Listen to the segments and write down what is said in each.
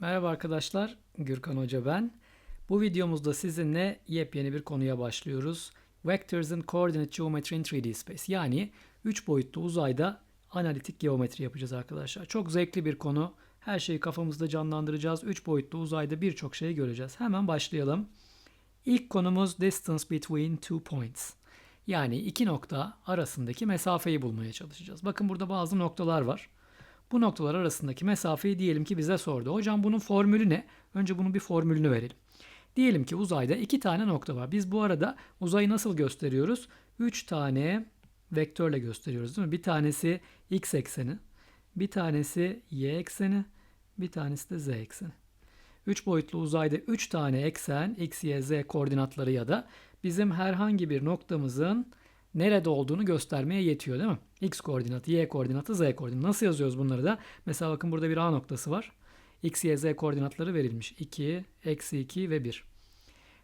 Merhaba arkadaşlar, Gürkan Hoca ben. Bu videomuzda sizinle yepyeni bir konuya başlıyoruz. Vectors and Coordinate Geometry in 3D Space. Yani 3 boyutlu uzayda analitik geometri yapacağız arkadaşlar. Çok zevkli bir konu. Her şeyi kafamızda canlandıracağız. 3 boyutlu uzayda birçok şeyi göreceğiz. Hemen başlayalım. İlk konumuz distance between two points. Yani iki nokta arasındaki mesafeyi bulmaya çalışacağız. Bakın burada bazı noktalar var. Bu noktalar arasındaki mesafeyi diyelim ki bize sordu. Hocam bunun formülü ne? Önce bunun bir formülünü verelim. Diyelim ki uzayda iki tane nokta var. Biz bu arada uzayı nasıl gösteriyoruz? Üç tane vektörle gösteriyoruz değil mi? Bir tanesi x ekseni, bir tanesi y ekseni, bir tanesi de z ekseni. Üç boyutlu uzayda üç tane eksen x, y, z koordinatları ya da bizim herhangi bir noktamızın nerede olduğunu göstermeye yetiyor değil mi? X koordinatı, Y koordinatı, Z koordinatı. Nasıl yazıyoruz bunları da? Mesela bakın burada bir A noktası var. X, Y, Z koordinatları verilmiş. 2, eksi 2 ve 1.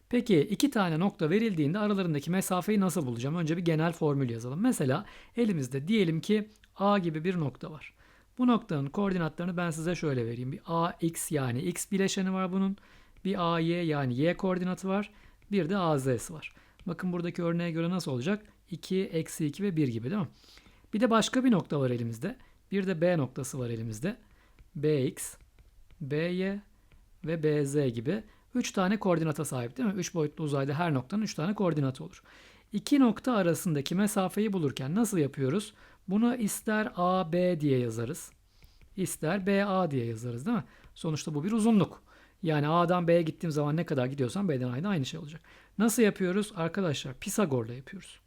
Peki iki tane nokta verildiğinde aralarındaki mesafeyi nasıl bulacağım? Önce bir genel formül yazalım. Mesela elimizde diyelim ki A gibi bir nokta var. Bu noktanın koordinatlarını ben size şöyle vereyim. Bir AX yani X bileşeni var bunun. Bir AY yani Y koordinatı var. Bir de AZ'si var. Bakın buradaki örneğe göre nasıl olacak? 2, eksi 2 ve 1 gibi değil mi? Bir de başka bir nokta var elimizde. Bir de B noktası var elimizde. BX, BY ve BZ gibi 3 tane koordinata sahip değil mi? 3 boyutlu uzayda her noktanın 3 tane koordinatı olur. İki nokta arasındaki mesafeyi bulurken nasıl yapıyoruz? Bunu ister AB diye yazarız. ister BA diye yazarız değil mi? Sonuçta bu bir uzunluk. Yani A'dan B'ye gittiğim zaman ne kadar gidiyorsam B'den A'ya aynı şey olacak. Nasıl yapıyoruz? Arkadaşlar Pisagor'la yapıyoruz.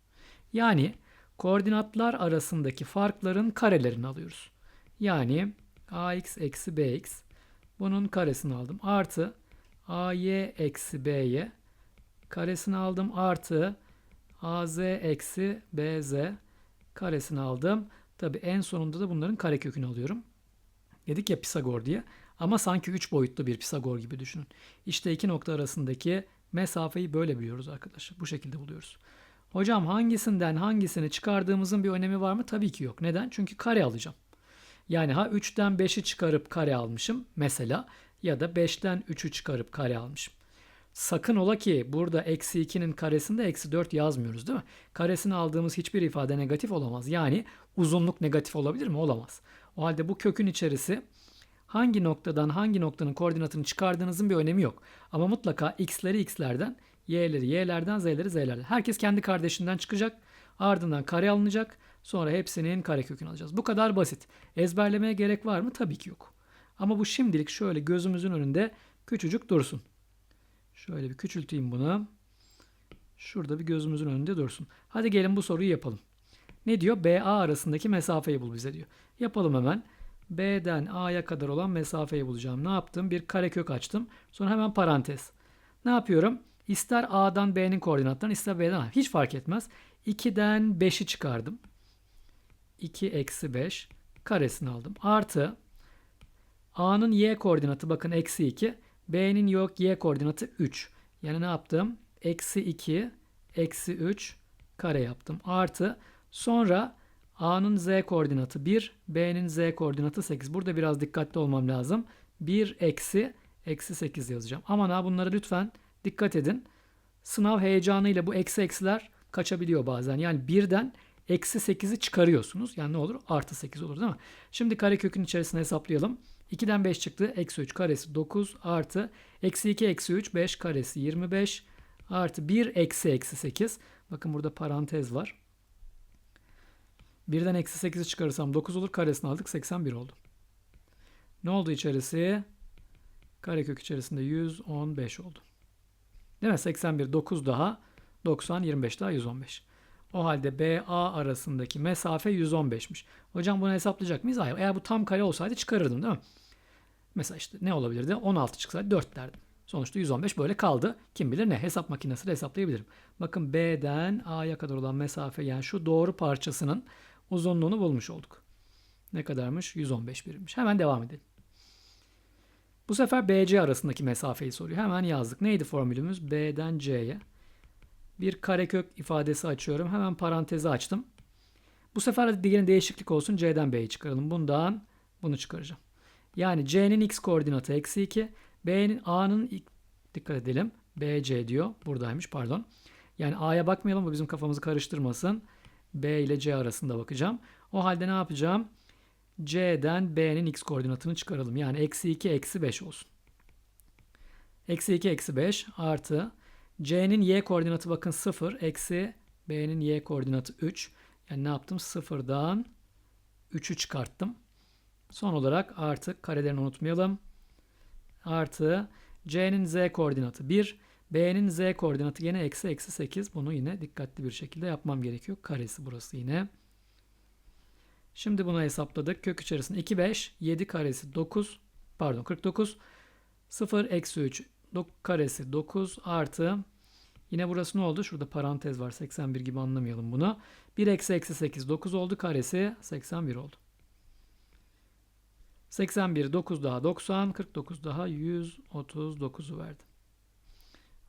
Yani koordinatlar arasındaki farkların karelerini alıyoruz. Yani ax eksi bx bunun karesini aldım. Artı ay eksi by karesini aldım. Artı az eksi bz karesini aldım. Tabi en sonunda da bunların karekökünü alıyorum. Dedik ya Pisagor diye. Ama sanki 3 boyutlu bir Pisagor gibi düşünün. İşte iki nokta arasındaki mesafeyi böyle biliyoruz arkadaşlar. Bu şekilde buluyoruz. Hocam hangisinden hangisini çıkardığımızın bir önemi var mı? Tabii ki yok. Neden? Çünkü kare alacağım. Yani ha 3'ten 5'i çıkarıp kare almışım mesela ya da 5'ten 3'ü çıkarıp kare almışım. Sakın ola ki burada eksi 2'nin karesinde eksi 4 yazmıyoruz değil mi? Karesini aldığımız hiçbir ifade negatif olamaz. Yani uzunluk negatif olabilir mi? Olamaz. O halde bu kökün içerisi hangi noktadan hangi noktanın koordinatını çıkardığınızın bir önemi yok. Ama mutlaka x'leri x'lerden, y'leri y'lerden, z'leri z'lerden. Herkes kendi kardeşinden çıkacak. Ardından kare alınacak. Sonra hepsinin karekökünü alacağız. Bu kadar basit. Ezberlemeye gerek var mı? Tabii ki yok. Ama bu şimdilik şöyle gözümüzün önünde küçücük dursun. Şöyle bir küçülteyim bunu. Şurada bir gözümüzün önünde dursun. Hadi gelin bu soruyu yapalım. Ne diyor? BA arasındaki mesafeyi bul bize diyor. Yapalım hemen. B'den A'ya kadar olan mesafeyi bulacağım. Ne yaptım? Bir karekök açtım. Sonra hemen parantez. Ne yapıyorum? İster A'dan B'nin koordinatlarını ister B'den A. Hiç fark etmez. 2'den 5'i çıkardım. 2 eksi 5 karesini aldım. Artı A'nın Y koordinatı bakın eksi 2. B'nin yok Y koordinatı 3. Yani ne yaptım? Eksi 2 eksi 3 kare yaptım. Artı sonra A'nın Z koordinatı 1, B'nin Z koordinatı 8. Burada biraz dikkatli olmam lazım. 1 eksi eksi 8 yazacağım. Aman ha bunlara lütfen dikkat edin. Sınav heyecanıyla bu eksi eksiler kaçabiliyor bazen. Yani birden eksi 8'i çıkarıyorsunuz. Yani ne olur? Artı 8 olur değil mi? Şimdi karekökün içerisine hesaplayalım. 2'den 5 çıktı. Eksi 3 karesi 9 artı eksi 2 eksi 3 5 karesi 25 artı 1 eksi eksi 8. Bakın burada parantez var. Birden eksi 8'i çıkarırsam 9 olur. Karesini aldık. 81 oldu. Ne oldu içerisi? Karekök içerisinde 115 oldu. Değil mi? 81 9 daha 90 25 daha 115. O halde BA arasındaki mesafe 115'miş. Hocam bunu hesaplayacak mıyız? Hayır. Eğer bu tam kare olsaydı çıkarırdım değil mi? Mesela işte ne olabilirdi? 16 çıksaydı 4 derdim. Sonuçta 115 böyle kaldı. Kim bilir ne? Hesap makinesiyle hesaplayabilirim. Bakın B'den A'ya kadar olan mesafe yani şu doğru parçasının uzunluğunu bulmuş olduk. Ne kadarmış? 115 birimmiş. Hemen devam edelim. Bu sefer BC arasındaki mesafeyi soruyor. Hemen yazdık. Neydi formülümüz? B'den C'ye. Bir karekök ifadesi açıyorum. Hemen parantezi açtım. Bu sefer de yine değişiklik olsun. C'den B'yi çıkaralım. Bundan bunu çıkaracağım. Yani C'nin x koordinatı eksi 2. B'nin A'nın ik- dikkat edelim. BC diyor. Buradaymış pardon. Yani A'ya bakmayalım bu bizim kafamızı karıştırmasın. B ile C arasında bakacağım. O halde ne yapacağım? C'den B'nin x koordinatını çıkaralım. Yani eksi 2 eksi 5 olsun. Eksi 2 eksi 5 artı C'nin y koordinatı bakın 0 eksi B'nin y koordinatı 3. Yani ne yaptım? 0'dan 3'ü çıkarttım. Son olarak artı karelerini unutmayalım. Artı C'nin z koordinatı 1. B'nin z koordinatı yine eksi eksi 8. Bunu yine dikkatli bir şekilde yapmam gerekiyor. Karesi burası yine. Şimdi bunu hesapladık. Kök içerisinde 2, 5, 7 karesi 9. Pardon 49. 0 eksi 3 dok- karesi 9 artı yine burası ne oldu? Şurada parantez var. 81 gibi anlamayalım bunu. 1 eksi eksi 8 9 oldu. Karesi 81 oldu. 81 9 daha 90 49 daha 139'u verdi.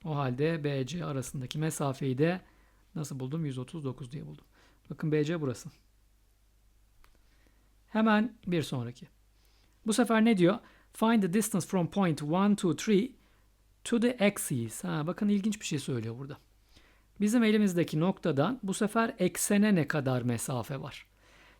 O halde BC arasındaki mesafeyi de nasıl buldum? 139 diye buldum. Bakın BC burası. Hemen bir sonraki. Bu sefer ne diyor? Find the distance from point 1 to 3 to the axis. Ha, bakın ilginç bir şey söylüyor burada. Bizim elimizdeki noktadan bu sefer eksene ne kadar mesafe var?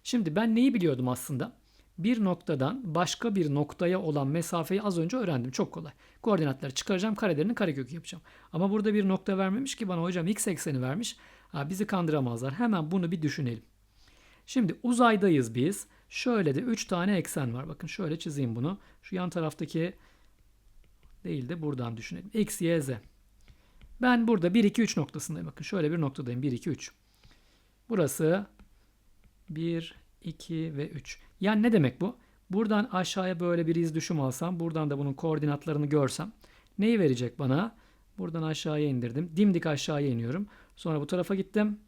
Şimdi ben neyi biliyordum aslında? Bir noktadan başka bir noktaya olan mesafeyi az önce öğrendim. Çok kolay. Koordinatları çıkaracağım, karelerini karekökü yapacağım. Ama burada bir nokta vermemiş ki bana hocam x ekseni vermiş. Ha, bizi kandıramazlar. Hemen bunu bir düşünelim. Şimdi uzaydayız biz. Şöyle de 3 tane eksen var. Bakın şöyle çizeyim bunu. Şu yan taraftaki değil de buradan düşünelim. X, Y, Z. Ben burada 1, 2, 3 noktasındayım. Bakın şöyle bir noktadayım. 1, 2, 3. Burası 1, 2 ve 3. Yani ne demek bu? Buradan aşağıya böyle bir iz düşüm alsam, buradan da bunun koordinatlarını görsem neyi verecek bana? Buradan aşağıya indirdim. Dimdik aşağıya iniyorum. Sonra bu tarafa gittim.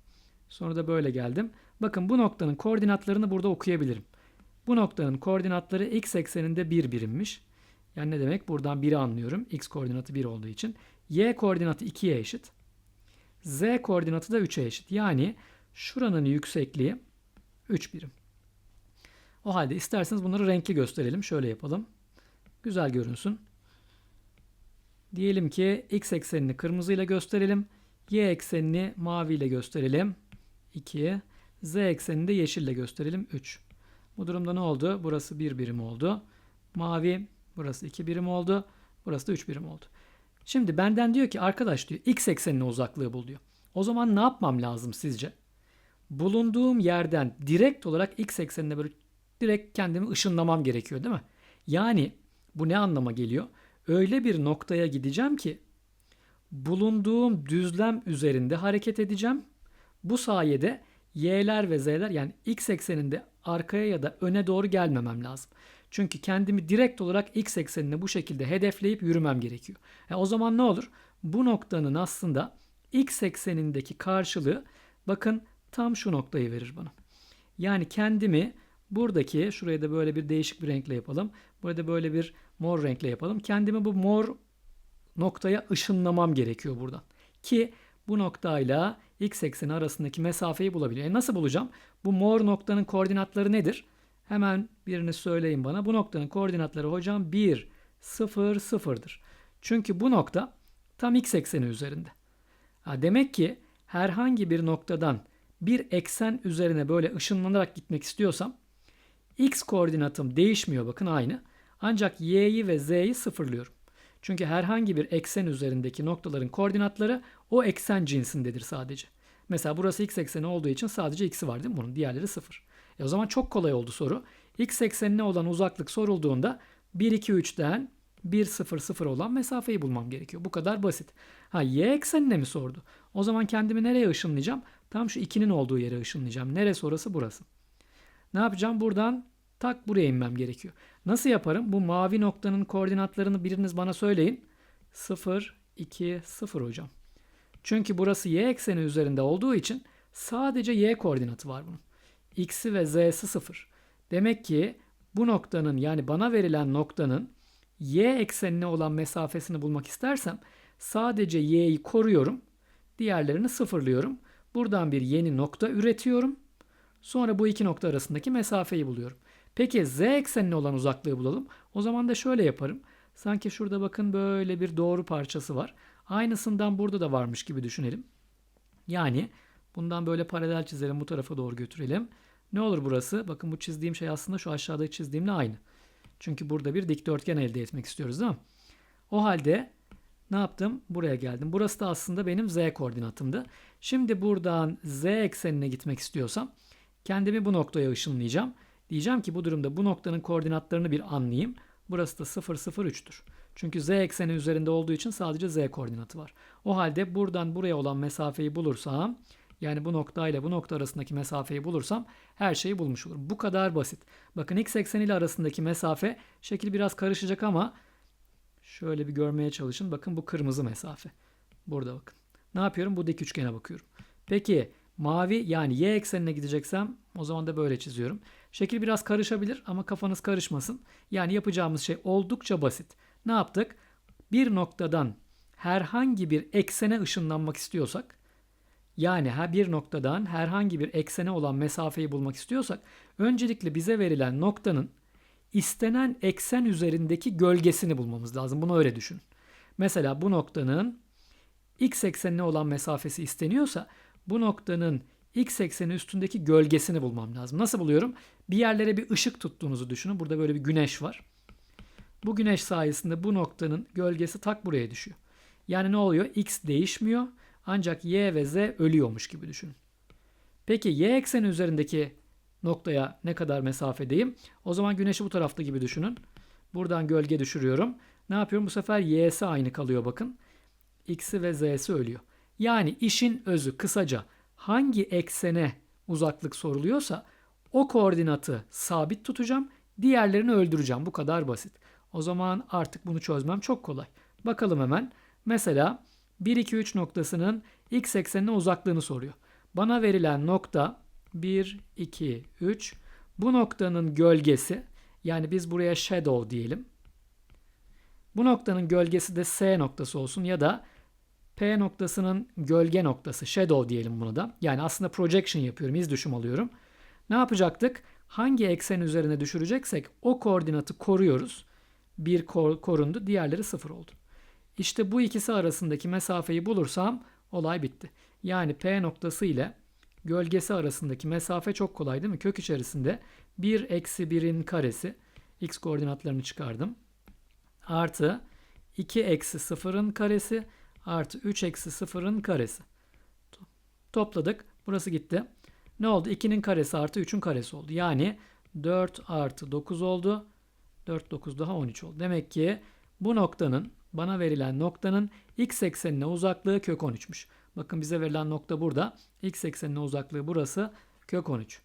Sonra da böyle geldim. Bakın bu noktanın koordinatlarını burada okuyabilirim. Bu noktanın koordinatları x ekseninde 1 birimmiş. Yani ne demek? Buradan 1'i anlıyorum. X koordinatı 1 olduğu için. Y koordinatı 2'ye eşit. Z koordinatı da 3'e eşit. Yani şuranın yüksekliği 3 birim. O halde isterseniz bunları renkli gösterelim. Şöyle yapalım. Güzel görünsün. Diyelim ki x eksenini kırmızıyla gösterelim. Y eksenini maviyle gösterelim. 2. Z eksenini de yeşille gösterelim. 3. Bu durumda ne oldu? Burası 1 birim oldu. Mavi burası 2 birim oldu. Burası da 3 birim oldu. Şimdi benden diyor ki arkadaş diyor x eksenine uzaklığı bul diyor. O zaman ne yapmam lazım sizce? Bulunduğum yerden direkt olarak x eksenine böyle direkt kendimi ışınlamam gerekiyor değil mi? Yani bu ne anlama geliyor? Öyle bir noktaya gideceğim ki bulunduğum düzlem üzerinde hareket edeceğim. Bu sayede y'ler ve z'ler yani x ekseninde arkaya ya da öne doğru gelmemem lazım. Çünkü kendimi direkt olarak x eksenine bu şekilde hedefleyip yürümem gerekiyor. E o zaman ne olur? Bu noktanın aslında x eksenindeki karşılığı bakın tam şu noktayı verir bana. Yani kendimi buradaki şuraya da böyle bir değişik bir renkle yapalım. Burada böyle bir mor renkle yapalım. Kendimi bu mor noktaya ışınlamam gerekiyor buradan. Ki bu noktayla x ekseni arasındaki mesafeyi bulabiliyor. E nasıl bulacağım? Bu mor noktanın koordinatları nedir? Hemen birini söyleyin bana. Bu noktanın koordinatları hocam 1, 0, 0'dır. Çünkü bu nokta tam x ekseni üzerinde. Ha, demek ki herhangi bir noktadan bir eksen üzerine böyle ışınlanarak gitmek istiyorsam x koordinatım değişmiyor bakın aynı. Ancak y'yi ve z'yi sıfırlıyorum. Çünkü herhangi bir eksen üzerindeki noktaların koordinatları o eksen cinsindedir sadece. Mesela burası x ekseni olduğu için sadece x'i var değil mi bunun? Diğerleri sıfır. E o zaman çok kolay oldu soru. X eksenine olan uzaklık sorulduğunda 1, 2, 3'ten 1, 0, 0 olan mesafeyi bulmam gerekiyor. Bu kadar basit. Ha y eksenine mi sordu? O zaman kendimi nereye ışınlayacağım? Tam şu 2'nin olduğu yere ışınlayacağım. Neresi orası? Burası. Ne yapacağım? Buradan tak buraya inmem gerekiyor. Nasıl yaparım? Bu mavi noktanın koordinatlarını biriniz bana söyleyin. 0, 2, 0 hocam. Çünkü burası y ekseni üzerinde olduğu için sadece y koordinatı var bunun. X'i ve z'si 0. Demek ki bu noktanın yani bana verilen noktanın y eksenine olan mesafesini bulmak istersem sadece y'yi koruyorum. Diğerlerini sıfırlıyorum. Buradan bir yeni nokta üretiyorum. Sonra bu iki nokta arasındaki mesafeyi buluyorum. Peki z eksenine olan uzaklığı bulalım. O zaman da şöyle yaparım. Sanki şurada bakın böyle bir doğru parçası var. Aynısından burada da varmış gibi düşünelim. Yani bundan böyle paralel çizelim bu tarafa doğru götürelim. Ne olur burası? Bakın bu çizdiğim şey aslında şu aşağıdaki çizdiğimle aynı. Çünkü burada bir dikdörtgen elde etmek istiyoruz değil mi? O halde ne yaptım? Buraya geldim. Burası da aslında benim z koordinatımdı. Şimdi buradan z eksenine gitmek istiyorsam kendimi bu noktaya ışınlayacağım. Diyeceğim ki bu durumda bu noktanın koordinatlarını bir anlayayım. Burası da 0, 0, 3'tür. Çünkü z ekseni üzerinde olduğu için sadece z koordinatı var. O halde buradan buraya olan mesafeyi bulursam yani bu nokta ile bu nokta arasındaki mesafeyi bulursam her şeyi bulmuş olurum. Bu kadar basit. Bakın x ekseni ile arasındaki mesafe şekil biraz karışacak ama şöyle bir görmeye çalışın. Bakın bu kırmızı mesafe. Burada bakın. Ne yapıyorum? Bu dik üçgene bakıyorum. Peki mavi yani y eksenine gideceksem o zaman da böyle çiziyorum. Şekil biraz karışabilir ama kafanız karışmasın. Yani yapacağımız şey oldukça basit. Ne yaptık? Bir noktadan herhangi bir eksene ışınlanmak istiyorsak yani bir noktadan herhangi bir eksene olan mesafeyi bulmak istiyorsak öncelikle bize verilen noktanın istenen eksen üzerindeki gölgesini bulmamız lazım. Bunu öyle düşün. Mesela bu noktanın x eksenine olan mesafesi isteniyorsa bu noktanın x ekseni üstündeki gölgesini bulmam lazım. Nasıl buluyorum? Bir yerlere bir ışık tuttuğunuzu düşünün. Burada böyle bir güneş var. Bu güneş sayesinde bu noktanın gölgesi tak buraya düşüyor. Yani ne oluyor? X değişmiyor. Ancak Y ve Z ölüyormuş gibi düşünün. Peki Y ekseni üzerindeki noktaya ne kadar mesafedeyim? O zaman güneşi bu tarafta gibi düşünün. Buradan gölge düşürüyorum. Ne yapıyorum? Bu sefer Y'si aynı kalıyor bakın. X'i ve Z'si ölüyor. Yani işin özü kısaca hangi eksene uzaklık soruluyorsa o koordinatı sabit tutacağım. Diğerlerini öldüreceğim. Bu kadar basit. O zaman artık bunu çözmem çok kolay. Bakalım hemen. Mesela 1, 2, 3 noktasının x eksenine uzaklığını soruyor. Bana verilen nokta 1, 2, 3. Bu noktanın gölgesi yani biz buraya shadow diyelim. Bu noktanın gölgesi de S noktası olsun ya da P noktasının gölge noktası shadow diyelim buna da. Yani aslında projection yapıyorum, iz düşüm alıyorum. Ne yapacaktık? Hangi eksen üzerine düşüreceksek o koordinatı koruyoruz. Bir kor korundu, diğerleri sıfır oldu. İşte bu ikisi arasındaki mesafeyi bulursam olay bitti. Yani P noktası ile gölgesi arasındaki mesafe çok kolay değil mi? Kök içerisinde 1 eksi 1'in karesi x koordinatlarını çıkardım. Artı 2 eksi 0'ın karesi artı 3 eksi 0'ın karesi. Topladık. Burası gitti. Ne oldu? 2'nin karesi artı 3'ün karesi oldu. Yani 4 artı 9 oldu. 4 9 daha 13 oldu. Demek ki bu noktanın bana verilen noktanın x eksenine uzaklığı kök 13'müş. Bakın bize verilen nokta burada. X eksenine uzaklığı burası kök 13.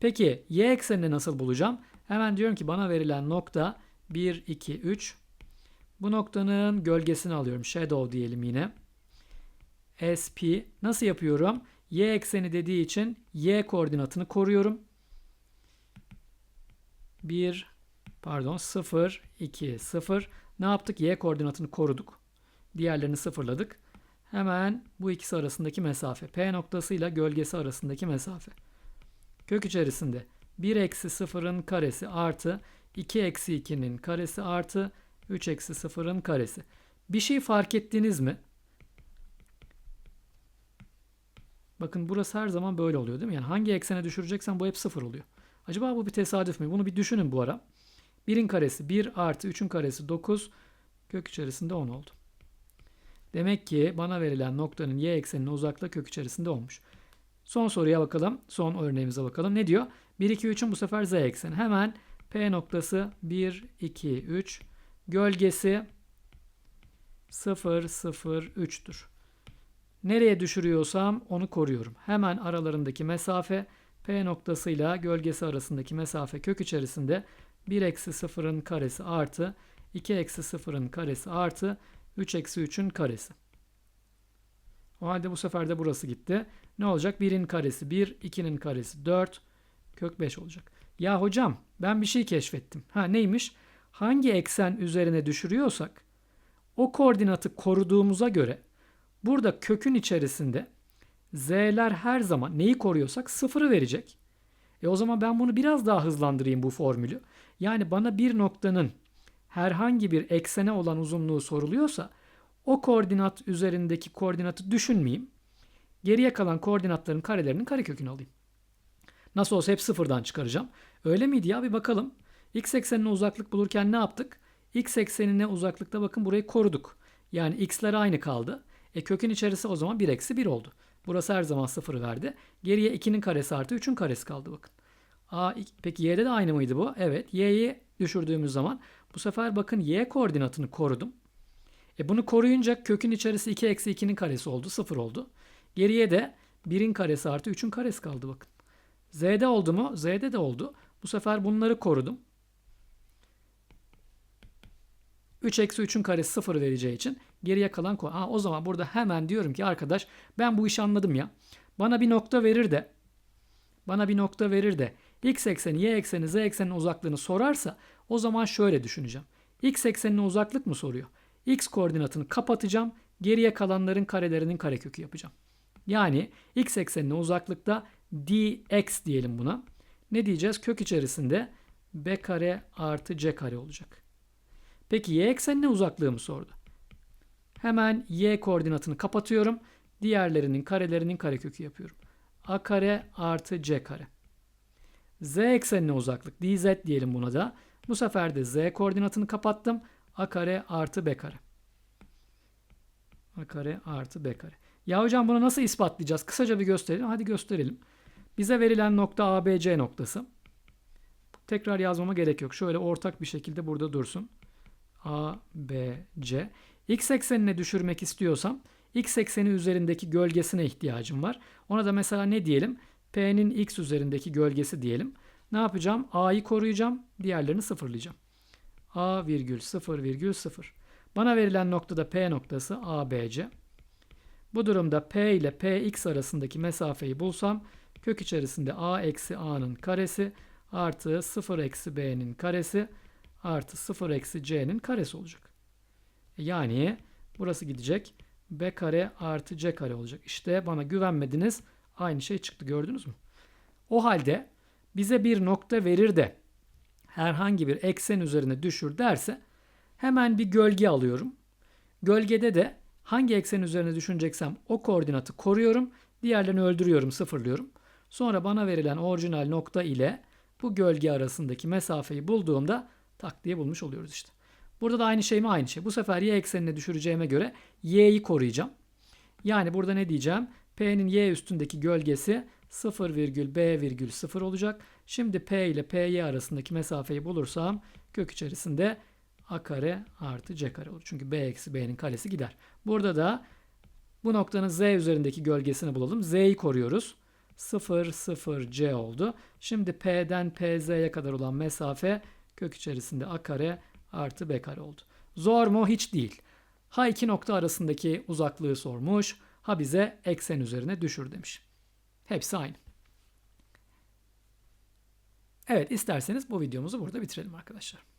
Peki y eksenini nasıl bulacağım? Hemen diyorum ki bana verilen nokta 1, 2, 3. Bu noktanın gölgesini alıyorum. Shadow diyelim yine. SP nasıl yapıyorum? Y ekseni dediği için y koordinatını koruyorum. 1 pardon 0 2 0 ne yaptık? Y koordinatını koruduk. Diğerlerini sıfırladık. Hemen bu ikisi arasındaki mesafe. P noktasıyla gölgesi arasındaki mesafe. Kök içerisinde 1 eksi 0'ın karesi artı 2 eksi 2'nin karesi artı 3 eksi 0'ın karesi. Bir şey fark ettiniz mi? Bakın burası her zaman böyle oluyor değil mi? Yani hangi eksene düşüreceksen bu hep 0 oluyor. Acaba bu bir tesadüf mü? Bunu bir düşünün bu ara. 1'in karesi 1 artı 3'ün karesi 9 kök içerisinde 10 oldu. Demek ki bana verilen noktanın y eksenine uzaklığı kök içerisinde olmuş. Son soruya bakalım. Son örneğimize bakalım. Ne diyor? 1, 2, 3'ün bu sefer z ekseni. Hemen P noktası 1, 2, 3. Gölgesi 0, 0, 3'tür. Nereye düşürüyorsam onu koruyorum. Hemen aralarındaki mesafe P noktasıyla gölgesi arasındaki mesafe kök içerisinde 1 eksi 0'ın karesi artı 2 eksi 0'ın karesi artı 3 eksi 3'ün karesi. O halde bu sefer de burası gitti. Ne olacak? 1'in karesi 1, 2'nin karesi 4, kök 5 olacak. Ya hocam ben bir şey keşfettim. Ha neymiş? Hangi eksen üzerine düşürüyorsak o koordinatı koruduğumuza göre burada kökün içerisinde z'ler her zaman neyi koruyorsak sıfırı verecek. E o zaman ben bunu biraz daha hızlandırayım bu formülü. Yani bana bir noktanın herhangi bir eksene olan uzunluğu soruluyorsa o koordinat üzerindeki koordinatı düşünmeyeyim. Geriye kalan koordinatların karelerinin karekökünü alayım. Nasıl olsa hep sıfırdan çıkaracağım. Öyle miydi ya bir bakalım. X eksenine uzaklık bulurken ne yaptık? X eksenine uzaklıkta bakın burayı koruduk. Yani x'ler aynı kaldı. E kökün içerisi o zaman 1 eksi 1 oldu. Burası her zaman 0 verdi. Geriye 2'nin karesi artı 3'ün karesi kaldı bakın. A, peki y'de de aynı mıydı bu? Evet. Y'yi düşürdüğümüz zaman bu sefer bakın y koordinatını korudum. E bunu koruyunca kökün içerisi 2 eksi 2'nin karesi oldu. 0 oldu. Geriye de 1'in karesi artı 3'ün karesi kaldı bakın. Z'de oldu mu? Z'de de oldu. Bu sefer bunları korudum. 3 eksi 3'ün karesi 0 vereceği için geriye kalan ko. Ha, o zaman burada hemen diyorum ki arkadaş ben bu işi anladım ya. Bana bir nokta verir de bana bir nokta verir de x ekseni, y ekseni, z ekseninin uzaklığını sorarsa o zaman şöyle düşüneceğim. x eksenine uzaklık mı soruyor? x koordinatını kapatacağım. Geriye kalanların karelerinin karekökü yapacağım. Yani x eksenine uzaklıkta dx diyelim buna. Ne diyeceğiz? Kök içerisinde b kare artı c kare olacak. Peki y eksenine uzaklığı mı sordu? Hemen y koordinatını kapatıyorum. Diğerlerinin karelerinin karekökü yapıyorum. a kare artı c kare. z eksenine uzaklık dz diyelim buna da. Bu sefer de z koordinatını kapattım. a kare artı b kare. a kare artı b kare. Ya hocam bunu nasıl ispatlayacağız? Kısaca bir gösterelim. Hadi gösterelim. Bize verilen nokta ABC noktası. Tekrar yazmama gerek yok. Şöyle ortak bir şekilde burada dursun. A, B, C. X eksenine düşürmek istiyorsam X ekseni üzerindeki gölgesine ihtiyacım var. Ona da mesela ne diyelim? P'nin X üzerindeki gölgesi diyelim. Ne yapacağım? A'yı koruyacağım. Diğerlerini sıfırlayacağım. A virgül 0 virgül 0. Bana verilen noktada P noktası ABC. Bu durumda P ile PX arasındaki mesafeyi bulsam kök içerisinde A eksi A'nın karesi artı 0 eksi B'nin karesi artı 0 eksi c'nin karesi olacak. Yani burası gidecek. b kare artı c kare olacak. İşte bana güvenmediniz. Aynı şey çıktı gördünüz mü? O halde bize bir nokta verir de herhangi bir eksen üzerine düşür derse hemen bir gölge alıyorum. Gölgede de hangi eksen üzerine düşüneceksem o koordinatı koruyorum. Diğerlerini öldürüyorum, sıfırlıyorum. Sonra bana verilen orijinal nokta ile bu gölge arasındaki mesafeyi bulduğumda tak diye bulmuş oluyoruz işte. Burada da aynı şey mi? Aynı şey. Bu sefer y eksenine düşüreceğime göre y'yi koruyacağım. Yani burada ne diyeceğim? P'nin y üstündeki gölgesi 0,b,0 olacak. Şimdi P ile PY arasındaki mesafeyi bulursam kök içerisinde a kare artı c kare olur. Çünkü b eksi b'nin karesi gider. Burada da bu noktanın z üzerindeki gölgesini bulalım. z'yi koruyoruz. 0, 0, c oldu. Şimdi P'den PZ'ye kadar olan mesafe kök içerisinde a kare artı b kare oldu. Zor mu? Hiç değil. Ha iki nokta arasındaki uzaklığı sormuş. Ha bize eksen üzerine düşür demiş. Hepsi aynı. Evet isterseniz bu videomuzu burada bitirelim arkadaşlar.